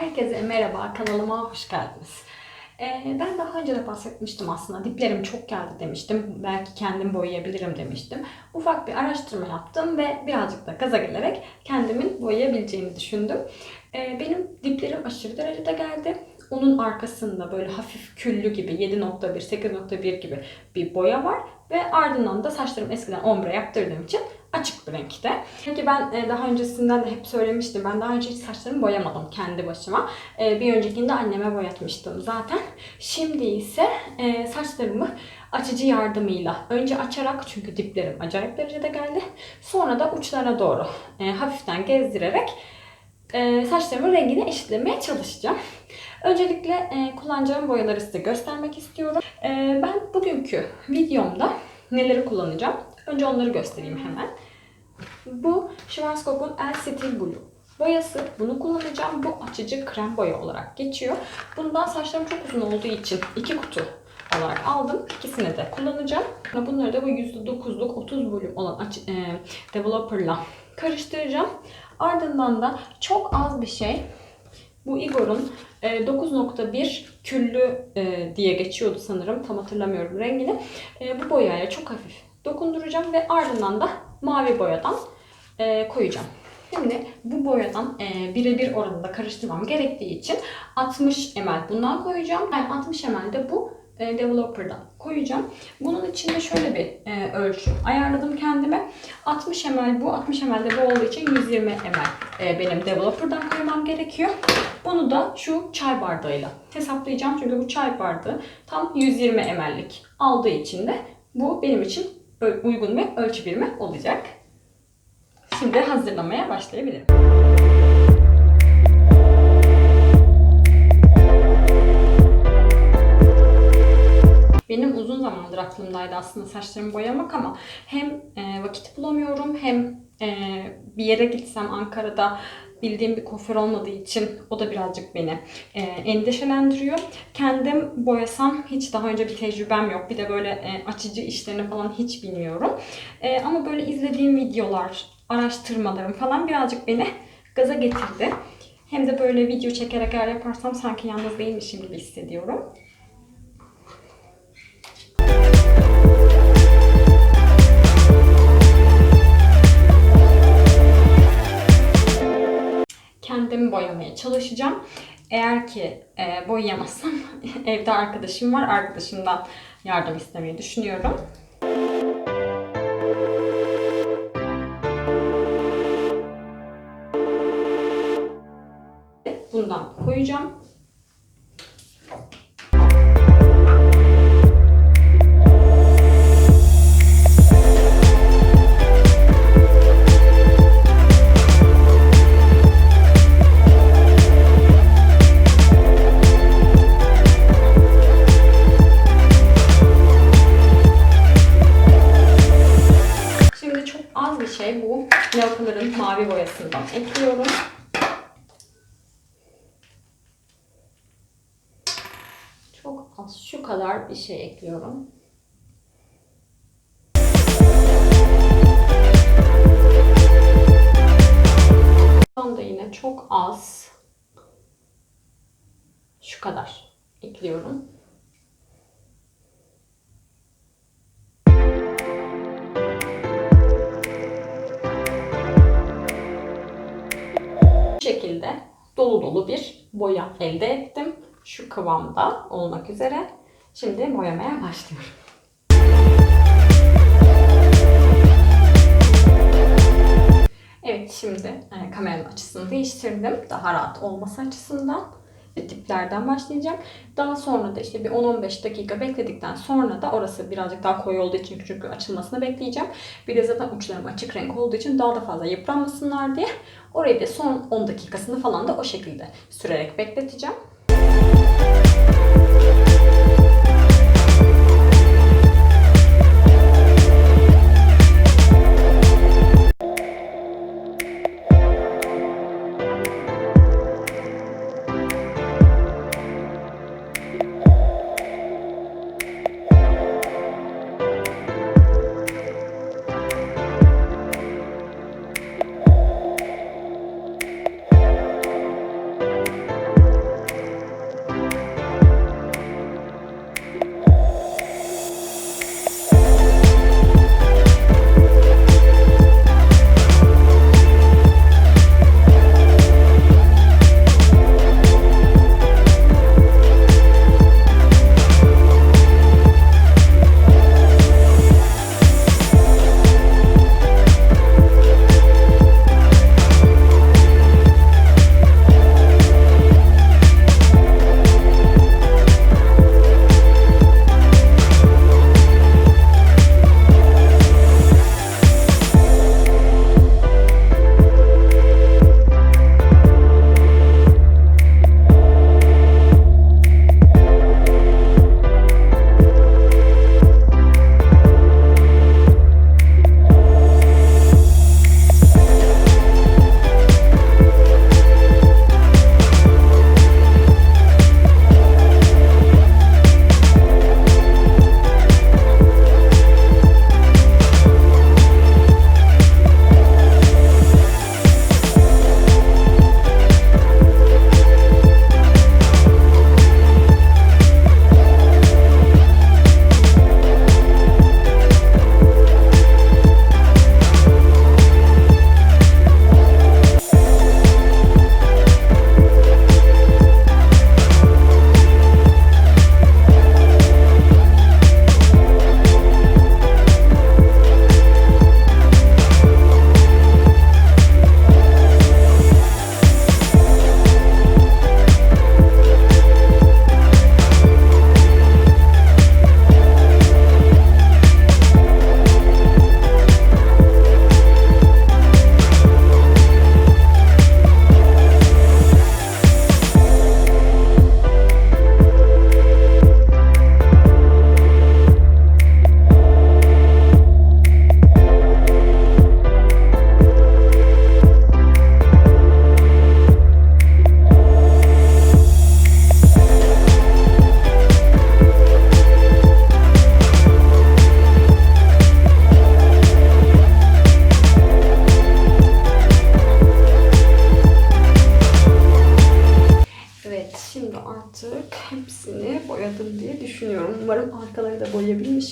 Herkese merhaba, kanalıma hoş geldiniz. Ee, ben daha önce de bahsetmiştim aslında. Diplerim çok geldi demiştim. Belki kendim boyayabilirim demiştim. Ufak bir araştırma yaptım ve birazcık da gaza gelerek kendimin boyayabileceğini düşündüm. Ee, benim diplerim aşırı derecede geldi. Onun arkasında böyle hafif küllü gibi 7.1, 8.1 gibi bir boya var. Ve ardından da saçlarım eskiden ombre yaptırdığım için açık bir renkte. Çünkü ben e, daha öncesinden de hep söylemiştim. Ben daha önce hiç saçlarımı boyamadım kendi başıma. E, Bir öncekinde anneme boyatmıştım zaten. Şimdi ise e, saçlarımı açıcı yardımıyla önce açarak çünkü diplerim acayip derecede geldi. Sonra da uçlara doğru hafiften gezdirerek saçlarımın rengini eşitlemeye çalışacağım. Öncelikle e, kullanacağım boyaları size göstermek istiyorum. E, ben bugünkü videomda neleri kullanacağım? Önce onları göstereyim hemen. Bu Schwarzkopf'un El Steel Blue boyası. Bunu kullanacağım. Bu açıcı krem boya olarak geçiyor. Bundan saçlarım çok uzun olduğu için iki kutu olarak aldım. İkisini de kullanacağım. Bunları da bu %9'luk 30 volüm olan e, developer'la karıştıracağım. Ardından da çok az bir şey bu Igor'un e, 9.1 küllü e, diye geçiyordu sanırım. Tam hatırlamıyorum rengini. E, bu boyaya çok hafif dokunduracağım ve ardından da mavi boyadan e, koyacağım. Şimdi bu boyadan e, birebir oranında karıştırmam gerektiği için 60 ml bundan koyacağım. Yani 60 ml de bu e, developer'dan koyacağım. Bunun içinde şöyle bir e, ölçü ayarladım kendime. 60 ml bu, 60 ml de bu olduğu için 120 ml e, benim developer'dan koymam gerekiyor. Bunu da şu çay bardağıyla hesaplayacağım. Çünkü bu çay bardağı tam 120 ml'lik aldığı için de bu benim için uygun ve ölçü birimi olacak. Şimdi hazırlamaya başlayabilirim. Benim uzun zamandır aklımdaydı aslında saçlarımı boyamak ama hem e, vakit bulamıyorum hem e, bir yere gitsem Ankara'da bildiğim bir kuaför olmadığı için o da birazcık beni e, endişelendiriyor. Kendim boyasam hiç daha önce bir tecrübem yok. Bir de böyle e, açıcı işlerini falan hiç bilmiyorum. E, ama böyle izlediğim videolar, araştırmalarım falan birazcık beni gaza getirdi. Hem de böyle video çekerek eğer yaparsam sanki yalnız değilmişim gibi hissediyorum. Kendim boyamaya çalışacağım. Eğer ki e, boyayamazsam evde arkadaşım var. Arkadaşımdan yardım istemeyi düşünüyorum. Bundan koyacağım. Şu kadar bir şey ekliyorum. Son da yine çok az şu kadar ekliyorum. Bu şekilde dolu dolu bir boya elde ettim. Şu kıvamda olmak üzere. Şimdi boyamaya başlıyorum. Evet şimdi e, kameranın açısını değiştirdim. Daha rahat olması açısından. Ve diplerden başlayacağım. Daha sonra da işte bir 10-15 dakika bekledikten sonra da orası birazcık daha koyu olduğu için çünkü açılmasını bekleyeceğim. Bir de zaten uçlarım açık renk olduğu için daha da fazla yıpranmasınlar diye orayı da son 10 dakikasını falan da o şekilde sürerek bekleteceğim.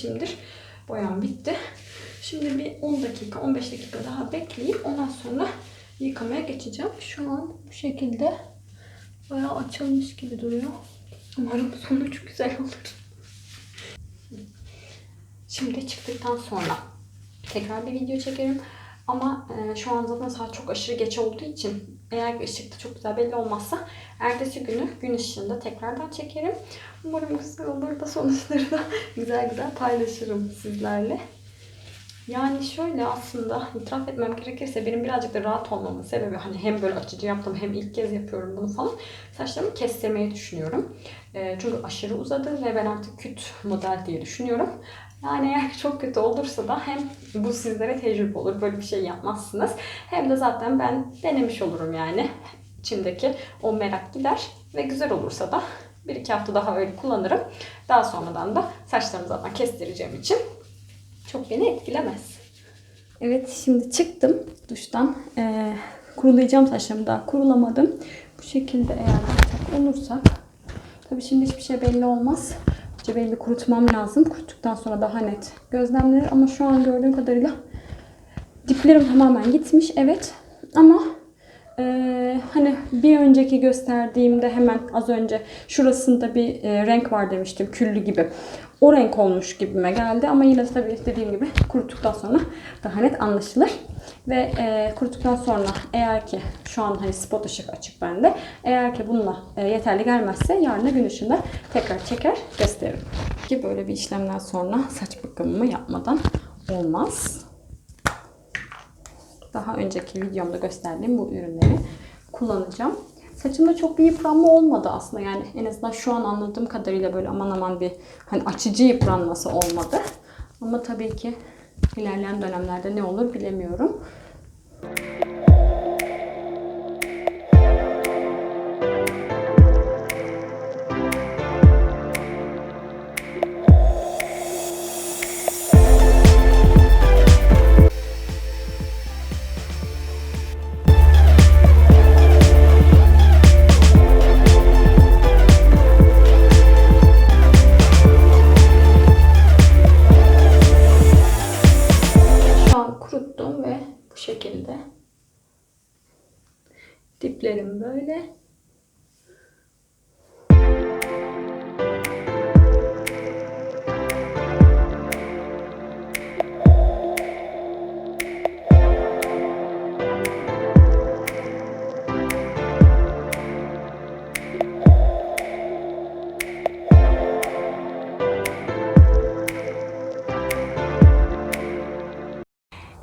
Boyayabilmişimdir. Boyam bitti. Şimdi bir 10 dakika, 15 dakika daha bekleyip ondan sonra yıkamaya geçeceğim. Şu an bu şekilde bayağı açılmış gibi duruyor. Umarım sonuç güzel olur. Şimdi çıktıktan sonra tekrar bir video çekerim. Ama e, şu an zaten saat çok aşırı geç olduğu için eğer ışıkta çok güzel belli olmazsa ertesi günü gün ışığında tekrardan çekerim. Umarım güzel olur da sonuçları da güzel güzel paylaşırım sizlerle. Yani şöyle aslında itiraf etmem gerekirse benim birazcık da rahat olmamın sebebi hani hem böyle açıcı yaptım hem ilk kez yapıyorum bunu falan. Saçlarımı kestirmeyi düşünüyorum. E, çünkü aşırı uzadı ve ben artık küt model diye düşünüyorum. Yani eğer çok kötü olursa da hem bu sizlere tecrübe olur. Böyle bir şey yapmazsınız. Hem de zaten ben denemiş olurum yani. İçimdeki o merak gider. Ve güzel olursa da bir iki hafta daha öyle kullanırım. Daha sonradan da saçlarımı zaten kestireceğim için çok beni etkilemez. Evet şimdi çıktım duştan. Ee, kurulayacağım saçlarımı daha kurulamadım. Bu şekilde eğer olursak. Tabii şimdi hiçbir şey belli olmaz. Önce belli kurutmam lazım. Kuruttuktan sonra daha net gözlemlenir. Ama şu an gördüğüm kadarıyla diplerim tamamen gitmiş. Evet. Ama ee, hani bir önceki gösterdiğimde hemen az önce şurasında bir e, renk var demiştim. Küllü gibi. O renk olmuş gibime geldi. Ama yine de tabii dediğim gibi kuruttuktan sonra daha net anlaşılır. Ve e, kuruttuktan sonra eğer ki şu an hani spot ışık açık bende. Eğer ki bununla e, yeterli gelmezse yarın gün ışığında tekrar çeker gösteririm. Ki böyle bir işlemden sonra saç bakımımı yapmadan olmaz. Daha önceki videomda gösterdiğim bu ürünleri kullanacağım. Saçımda çok bir yıpranma olmadı aslında. Yani en azından şu an anladığım kadarıyla böyle aman aman bir hani açıcı yıpranması olmadı. Ama tabii ki ilerleyen dönemlerde ne olur bilemiyorum.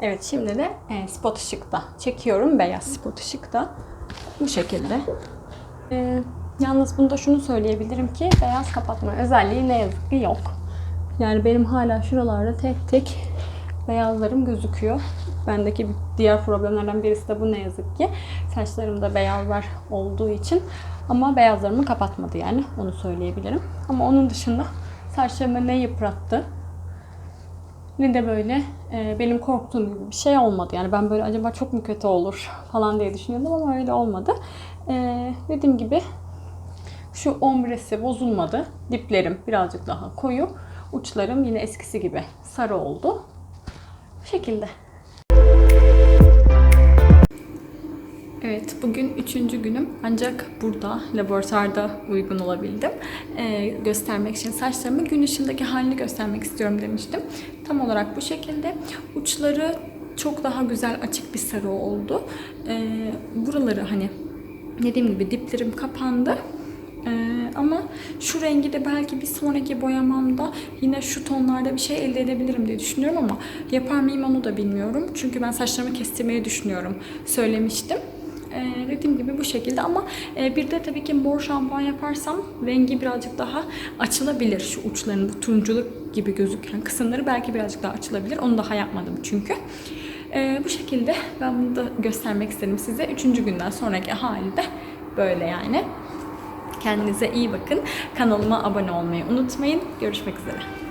Evet şimdi de e, spot ışıkta çekiyorum. Beyaz spot ışıkta. Bu şekilde. E, yalnız bunda şunu söyleyebilirim ki beyaz kapatma özelliği ne yazık ki yok. Yani benim hala şuralarda tek tek beyazlarım gözüküyor. Bendeki diğer problemlerden birisi de bu ne yazık ki. Saçlarımda beyazlar olduğu için ama beyazlarımı kapatmadı yani onu söyleyebilirim. Ama onun dışında saçlarımı ne yıprattı ne de böyle e, benim korktuğum gibi bir şey olmadı. Yani ben böyle acaba çok mu kötü olur falan diye düşünüyordum ama öyle olmadı. E, dediğim gibi şu ombresi bozulmadı. Diplerim birazcık daha koyu. Uçlarım yine eskisi gibi sarı oldu. Bu şekilde. Evet, bugün üçüncü günüm. Ancak burada, laboratuvarda uygun olabildim. Ee, göstermek için saçlarımı gün ışığındaki halini göstermek istiyorum demiştim. Tam olarak bu şekilde. Uçları çok daha güzel açık bir sarı oldu. Ee, buraları hani dediğim gibi diplerim kapandı. Ee, ama şu rengi de belki bir sonraki boyamamda yine şu tonlarda bir şey elde edebilirim diye düşünüyorum ama yapar mıyım onu da bilmiyorum. Çünkü ben saçlarımı kestirmeyi düşünüyorum. Söylemiştim. Ee, dediğim gibi bu şekilde ama e, bir de tabii ki mor şampuan yaparsam rengi birazcık daha açılabilir. Şu uçların bu turunculuk gibi gözüken kısımları belki birazcık daha açılabilir. Onu daha yapmadım çünkü. Ee, bu şekilde ben bunu da göstermek istedim size. Üçüncü günden sonraki hali de böyle yani. Kendinize iyi bakın. Kanalıma abone olmayı unutmayın. Görüşmek üzere.